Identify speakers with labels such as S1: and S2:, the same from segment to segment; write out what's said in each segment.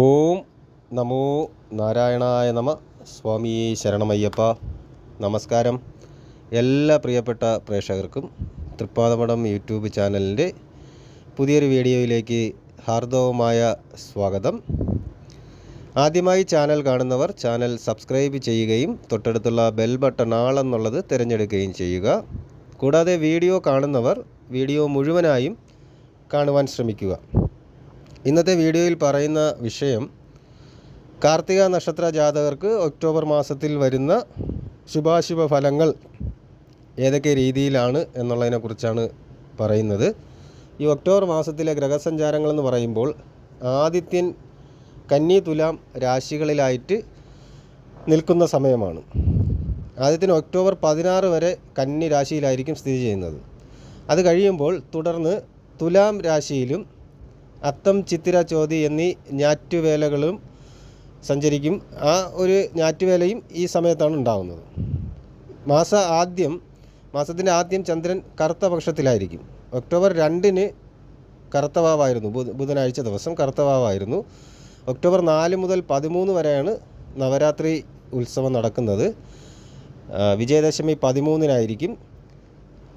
S1: ഓം നമോ നാരായണായ നമ. സ്വാമി ശരണമയ്യപ്പ. നമസ്കാരം. എല്ലാ പ്രിയപ്പെട്ട പ്രേക്ഷകർക്കും തൃപ്പാദമഠം യൂട്യൂബ് ചാനലിന്റെ പുതിയൊരു വീഡിയോയിലേക്ക് ഹാർദവമായ സ്വാഗതം. ആദ്യമായി ചാനൽ കാണുന്നവർ ചാനൽ സബ്സ്ക്രൈബ് ചെയ്യുകയും തൊട്ടടുത്തുള്ള ബെൽ ബട്ടൺ ആളെന്നുള്ളത് തിരഞ്ഞെടുക്കുകയും ചെയ്യുക. കൂടാതെ വീഡിയോ കാണുന്നവർ വീഡിയോ മുഴുവനായും കാണുവാൻ ശ്രമിക്കുക. ഇന്നത്തെ വീഡിയോയിൽ പറയുന്ന വിഷയം കാർത്തിക നക്ഷത്ര ജാതകർക്ക് ഒക്ടോബർ മാസത്തിൽ വരുന്ന ശുഭാശുഭ ഫലങ്ങൾ ഏതൊക്കെ രീതിയിലാണ് എന്നുള്ളതിനെക്കുറിച്ചാണ് പറയുന്നത്. ഈ ഒക്ടോബർ മാസത്തിലെ ഗ്രഹസഞ്ചാരങ്ങളെന്ന് പറയുമ്പോൾ ആദിത്യൻ കന്നി തുലാം രാശികളിലായിട്ട് നിൽക്കുന്ന സമയമാണ്. ആദ്യത്തിന് ഒക്ടോബർ പതിനാറ് വരെ കന്നി രാശിയിലായിരിക്കും സ്ഥിതി ചെയ്യുന്നത്. അത് കഴിയുമ്പോൾ തുടർന്ന് തുലാം രാശിയിലും അത്തം ചിത്തിര ചോതി എന്നീ ഞാറ്റുവേലകളും സഞ്ചരിക്കും. ആ ഒരു ഞാറ്റുവേലയും ഈ സമയത്താണ് ഉണ്ടാകുന്നത് മാസ ആദ്യം മാസത്തിന്റെ ആദ്യം ചന്ദ്രൻ കറുത്ത പക്ഷത്തിലായിരിക്കും. ഒക്ടോബർ രണ്ടിന് കറുത്തവാവായിരുന്നു ബുധ ബുധനാഴ്ച ദിവസം കറുത്തവാവായിരുന്നു ഒക്ടോബർ നാല് മുതൽ പതിമൂന്ന് വരെയാണ് നവരാത്രി ഉത്സവം നടക്കുന്നത്. വിജയദശമി പതിമൂന്നിനായിരിക്കും.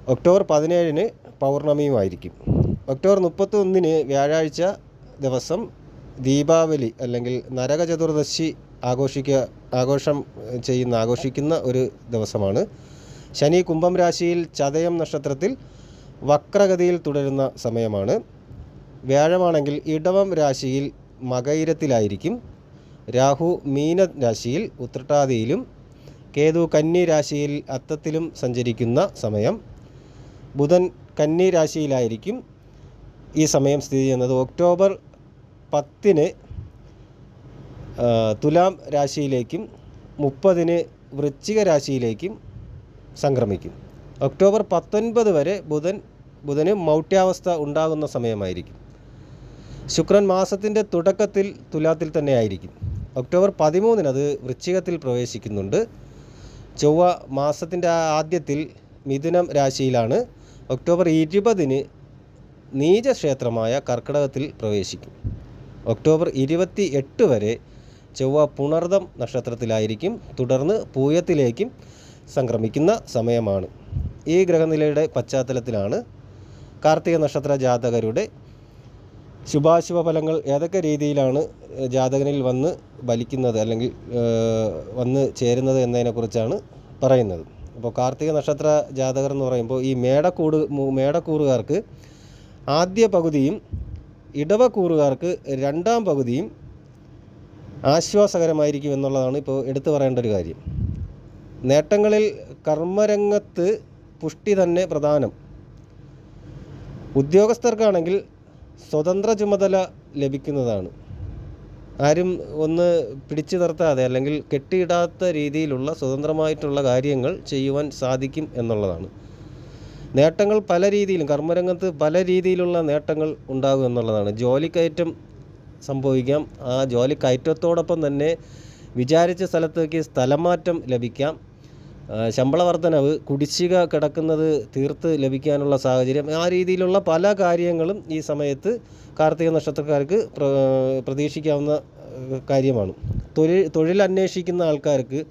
S1: ഒക്ടോബർ പതിനേഴിന് പൗർണമിയുമായിരിക്കും. ഒക്ടോബർ മുപ്പത്തി ഒന്നിന് വ്യാഴാഴ്ച ദിവസം ദീപാവലി അല്ലെങ്കിൽ നരക ചതുർദശി ആഘോഷിക്കുക ആഘോഷം ചെയ്യുന്ന ആഘോഷിക്കുന്ന ഒരു ദിവസമാണ്. ശനി കുംഭം രാശിയിൽ ചതയം നക്ഷത്രത്തിൽ വക്രഗതിയിൽ തുടരുന്ന സമയമാണ്. വ്യാഴമാണെങ്കിൽ ഇടവം രാശിയിൽ മകയിരത്തിലായിരിക്കും രാഹു മീന രാശിയിൽ ഉത്രട്ടാതിയിലും. കേതു കന്നി രാശിയിൽ അത്തത്തിലും സഞ്ചരിക്കുന്ന സമയം. ബുധൻ കന്നി രാശിയിലായിരിക്കും. ഈ സമയം സ്ഥിതി ചെയ്യുന്നത് ഒക്ടോബർ പത്തിന് തുലാം രാശിയിലേക്കും മുപ്പതിന് വൃശ്ചിക രാശിയിലേക്കും സംക്രമിക്കും. ഒക്ടോബർ പത്തൊൻപത് വരെ ബുധൻ ബുധന് മൗട്യാവസ്ഥ ഉണ്ടാകുന്ന സമയമായിരിക്കും. ശുക്രൻ മാസത്തിന്റെ തുടക്കത്തിൽ തുലാത്തിൽ തന്നെ ആയിരിക്കും. ഒക്ടോബർ പതിമൂന്നിന് അത് വൃശ്ചികത്തിൽ പ്രവേശിക്കുന്നുണ്ട്. ചൊവ്വ മാസത്തിന്റെ ആദ്യത്തിൽ മിഥുനം രാശിയിലാണ്. ഒക്ടോബർ ഇരുപതിന് നീചക്ഷേത്രമായ കർക്കിടകത്തിൽ പ്രവേശിക്കും. ഒക്ടോബർ ഇരുപത്തി എട്ട് വരെ ചൊവ്വ പുണർദം നക്ഷത്രത്തിലായിരിക്കും. തുടർന്ന് പൂയത്തിലേക്കും സംക്രമിക്കുന്ന സമയമാണ്. ഈ ഗ്രഹനിലയുടെ പശ്ചാത്തലത്തിലാണ് കാർത്തിക നക്ഷത്ര ജാതകരുടെ ശുഭാശുഭ ഫലങ്ങൾ ഏതൊക്കെ രീതിയിലാണ് ജാതകനിൽ വന്ന് ബലിക്കുന്നത് അല്ലെങ്കിൽ വന്ന് ചേരുന്നത് എന്നതിനെക്കുറിച്ചാണ് പറയുന്നത്. അപ്പോൾ കാർത്തിക നക്ഷത്ര ജാതകർ എന്ന് പറയുമ്പോൾ ഈ മേടക്കൂട് മേടക്കൂറുകാർക്ക് ആദ്യ പകുതിയും ഇടവക്കൂറുകാർക്ക് രണ്ടാം പകുതിയും ആശ്വാസകരമായിരിക്കും എന്നുള്ളതാണ് ഇപ്പോൾ എടുത്തു പറയേണ്ട ഒരു കാര്യം. നേട്ടങ്ങളിൽ കർമ്മരംഗത്ത് പുഷ്ടി തന്നെ പ്രധാനം. ഉദ്യോഗസ്ഥർക്കാണെങ്കിൽ സ്വതന്ത്ര ചുമതല ലഭിക്കുന്നതാണ്. ആരും ഒന്ന് പിടിച്ചു നിർത്താതെ അല്ലെങ്കിൽ കെട്ടിയിടാത്ത രീതിയിലുള്ള സ്വതന്ത്രമായിട്ടുള്ള കാര്യങ്ങൾ ചെയ്യുവാൻ സാധിക്കും എന്നുള്ളതാണ്. നേട്ടങ്ങൾ പല രീതിയിലും കർമ്മരംഗത്ത് പല രീതിയിലുള്ള നേട്ടങ്ങൾ ഉണ്ടാകും എന്നുള്ളതാണ്. ജോലിക്കയറ്റം സംഭവിക്കാം. ആ ജോലി കയറ്റത്തോടൊപ്പം തന്നെ വിചാരിച്ച സ്ഥലത്തേക്ക് സ്ഥലമാറ്റം ലഭിക്കാം. ശമ്പള വർധനവ് കുടിശ്ശിക കിടക്കുന്നത് തീർത്ത് ലഭിക്കാനുള്ള സാഹചര്യം ആ രീതിയിലുള്ള പല കാര്യങ്ങളും ഈ സമയത്ത് കാർത്തിക നക്ഷത്രക്കാർക്ക് പ്ര- പ്രതീക്ഷിക്കാവുന്ന കാര്യമാണ്. തൊഴിൽ അന്വേഷിക്കുന്ന ആൾക്കാർക്ക്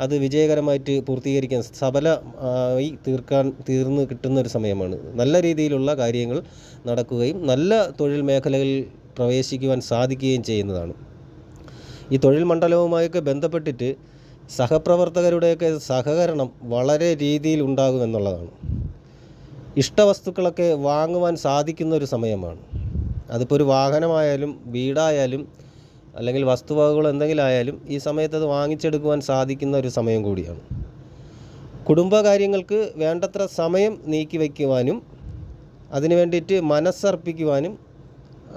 S1: അത് വിജയകരമായിട്ട് പൂർത്തീകരിക്കാൻ സഫലമായി തീർക്കാൻ തീർന്നു കിട്ടുന്ന ഒരു സമയമാണ്. നല്ല രീതിയിലുള്ള കാര്യങ്ങൾ നടക്കുകയും നല്ല തൊഴിൽ മേഖലകളിൽ പ്രവേശിക്കുവാൻ സാധിക്കുകയും ചെയ്യുന്നതാണ്. ഈ തൊഴിൽ മണ്ഡലവുമായൊക്കെ ബന്ധപ്പെട്ടിട്ട് സഹപ്രവർത്തകരുടെയൊക്കെ സഹകരണം വളരെ രീതിയിൽ ഉണ്ടാകുമെന്നുള്ളതാണ് ഇഷ്ടവസ്തുക്കളൊക്കെ വാങ്ങുവാൻ സാധിക്കുന്ന ഒരു സമയമാണ്. അതിപ്പോൾ ഒരു വാഹനമായാലും വീടായാലും അല്ലെങ്കിൽ വസ്തുവകകൾ എന്തെങ്കിലും ആയാലും ഈ സമയത്ത് അത് വാങ്ങിച്ചെടുക്കുവാൻ സാധിക്കുന്ന ഒരു സമയം കൂടിയാണ്. കുടുംബകാര്യങ്ങൾക്ക് വേണ്ടത്ര സമയം നീക്കി വയ്ക്കുവാനും അതിനു വേണ്ടിയിട്ട് മനസ്സർപ്പിക്കുവാനും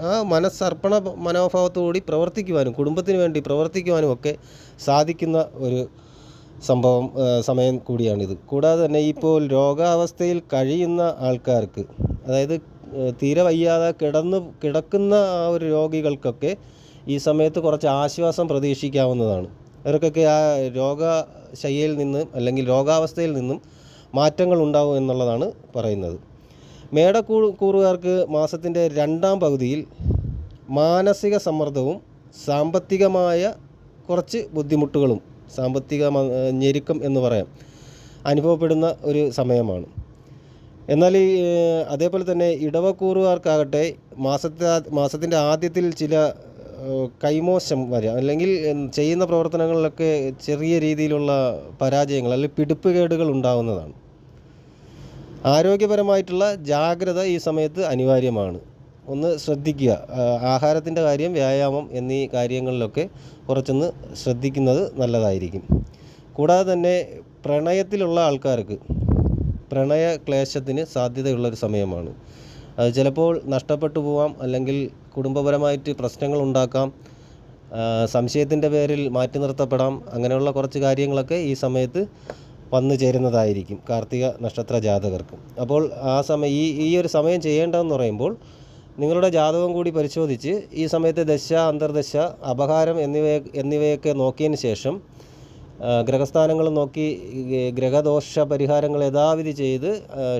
S1: ആ മനസ്സർപ്പണ മനോഭാവത്തോടുകൂടി പ്രവർത്തിക്കുവാനും കുടുംബത്തിന് വേണ്ടി പ്രവർത്തിക്കുവാനും ഒക്കെ സാധിക്കുന്ന ഒരു സംഭവം സമയം കൂടിയാണിത്. കൂടാതെ തന്നെ ഇപ്പോൾ രോഗാവസ്ഥയിൽ കഴിയുന്ന ആൾക്കാർക്ക് അതായത് തീരെ വയ്യാതെ കിടന്ന് കിടക്കുന്ന ആ ഒരു രോഗികൾക്കൊക്കെ ഈ സമയത്ത് കുറച്ച് ആശ്വാസം പ്രതീക്ഷിക്കാവുന്നതാണ്. അവർക്കൊക്കെ ആ രോഗശയ്യയിൽ നിന്ന് അല്ലെങ്കിൽ രോഗാവസ്ഥയിൽ നിന്നും മാറ്റങ്ങൾ ഉണ്ടാവും എന്നുള്ളതാണ് പറയുന്നത്. മേടക്കൂ കൂറുകാർക്ക് മാസത്തിന്റെ രണ്ടാം പകുതിയിൽ മാനസിക സമ്മർദ്ദവും സാമ്പത്തികമായ കുറച്ച് ബുദ്ധിമുട്ടുകളും സാമ്പത്തിക ഞെരുക്കം എന്ന് പറയാം അനുഭവപ്പെടുന്ന ഒരു സമയമാണ്. എന്നാൽ ഈ അതേപോലെ തന്നെ ഇടവക്കൂറുകാർക്കാകട്ടെ മാസത്തെ മാസത്തിന്റെ ആദ്യത്തിൽ ചില കൈമോശം വരിക അല്ലെങ്കിൽ ചെയ്യുന്ന പ്രവർത്തനങ്ങളിലൊക്കെ ചെറിയ രീതിയിലുള്ള പരാജയങ്ങൾ അല്ലെങ്കിൽ പിടിപ്പുകേടുകൾ ഉണ്ടാകുന്നതാണ് ആരോഗ്യപരമായിട്ടുള്ള ജാഗ്രത ഈ സമയത്ത് അനിവാര്യമാണ്. ഒന്ന് ശ്രദ്ധിക്കുക. ആഹാരത്തിന്റെ കാര്യം വ്യായാമം എന്നീ കാര്യങ്ങളിലൊക്കെ കുറച്ചൊന്ന് ശ്രദ്ധിക്കുന്നത് നല്ലതായിരിക്കും. കൂടാതെ തന്നെ പ്രണയത്തിലുള്ള ആൾക്കാർക്ക് പ്രണയ ക്ലേശത്തിന് സാധ്യതയുള്ളൊരു സമയമാണ്. അത് ചിലപ്പോൾ നഷ്ടപ്പെട്ടു പോവാം അല്ലെങ്കിൽ കുടുംബപരമായിട്ട് പ്രശ്നങ്ങൾ ഉണ്ടാക്കാം. സംശയത്തിന്റെ പേരിൽ മാറ്റി നിർത്തപ്പെടാം. അങ്ങനെയുള്ള കുറച്ച് കാര്യങ്ങളൊക്കെ ഈ സമയത്ത് വന്നു ചേരുന്നതായിരിക്കും കാർത്തിക നക്ഷത്ര ജാതകർക്ക്. അപ്പോൾ ആ സമയം ഈ ഈ ഒരു സമയം ചെയ്യേണ്ടതെന്ന് പറയുമ്പോൾ നിങ്ങളുടെ ജാതകം കൂടി പരിശോധിച്ച് ഈ സമയത്തെ ദശ അന്തർദശ അപഹാരം എന്നിവയെ എന്നിവയൊക്കെ നോക്കിയതിന് ശേഷം ഗ്രഹസ്ഥാനങ്ങൾ നോക്കി ഗ്രഹദോഷ പരിഹാരങ്ങൾ യഥാവിധി ചെയ്ത്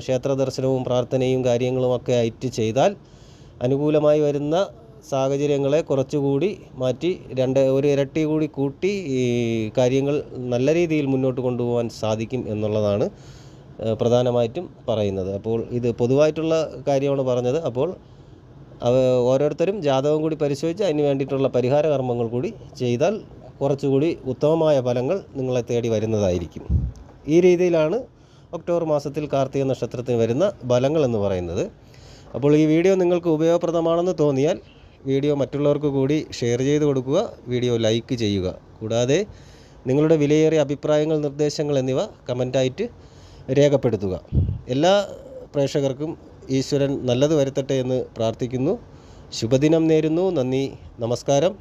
S1: ക്ഷേത്ര ദർശനവും പ്രാർത്ഥനയും കാര്യങ്ങളുമൊക്കെ ആയിട്ട് ചെയ്താൽ അനുകൂലമായി വരുന്ന സാഹചര്യങ്ങളെ കുറച്ചുകൂടി മാറ്റി രണ്ട് ഒരു ഇരട്ടി കൂടി കൂട്ടി ഈ കാര്യങ്ങൾ നല്ല രീതിയിൽ മുന്നോട്ട് കൊണ്ടുപോകാൻ സാധിക്കും എന്നുള്ളതാണ് പ്രധാനമായിട്ടും പറയുന്നത്. അപ്പോൾ ഇത് പൊതുവായിട്ടുള്ള കാര്യമാണ് പറഞ്ഞത്. അപ്പോൾ അവ ഓരോരുത്തരും ജാതകം കൂടി പരിശോധിച്ച് അതിന് വേണ്ടിയിട്ടുള്ള പരിഹാര കർമ്മങ്ങൾ കൂടി ചെയ്താൽ കുറച്ചുകൂടി ഉത്തമമായ ഫലങ്ങൾ നിങ്ങളെ തേടി വരുന്നതായിരിക്കും. ഈ രീതിയിലാണ് ഒക്ടോബർ മാസത്തിൽ കാർത്തിക നക്ഷത്രത്തിന് വരുന്ന ഫലങ്ങൾ എന്ന് പറയുന്നത്. അപ്പോൾ ഈ വീഡിയോ നിങ്ങൾക്ക് ഉപയോഗപ്രദമാണെന്ന് തോന്നിയാൽ വീഡിയോ മറ്റുള്ളവർക്ക് കൂടി ഷെയർ ചെയ്ത് കൊടുക്കുക വീഡിയോ ലൈക്ക് ചെയ്യുക. കൂടാതെ നിങ്ങളുടെ വിലയേറിയ അഭിപ്രായങ്ങൾ നിർദ്ദേശങ്ങൾ എന്നിവ കമന്റായിട്ട് രേഖപ്പെടുത്തുക. എല്ലാ പ്രേക്ഷകർക്കും ഈശ്വരൻ നല്ലത് വരുത്തട്ടെ എന്ന് പ്രാർത്ഥിക്കുന്നു. ശുഭദിനം നേരുന്നു. നന്ദി. നമസ്കാരം.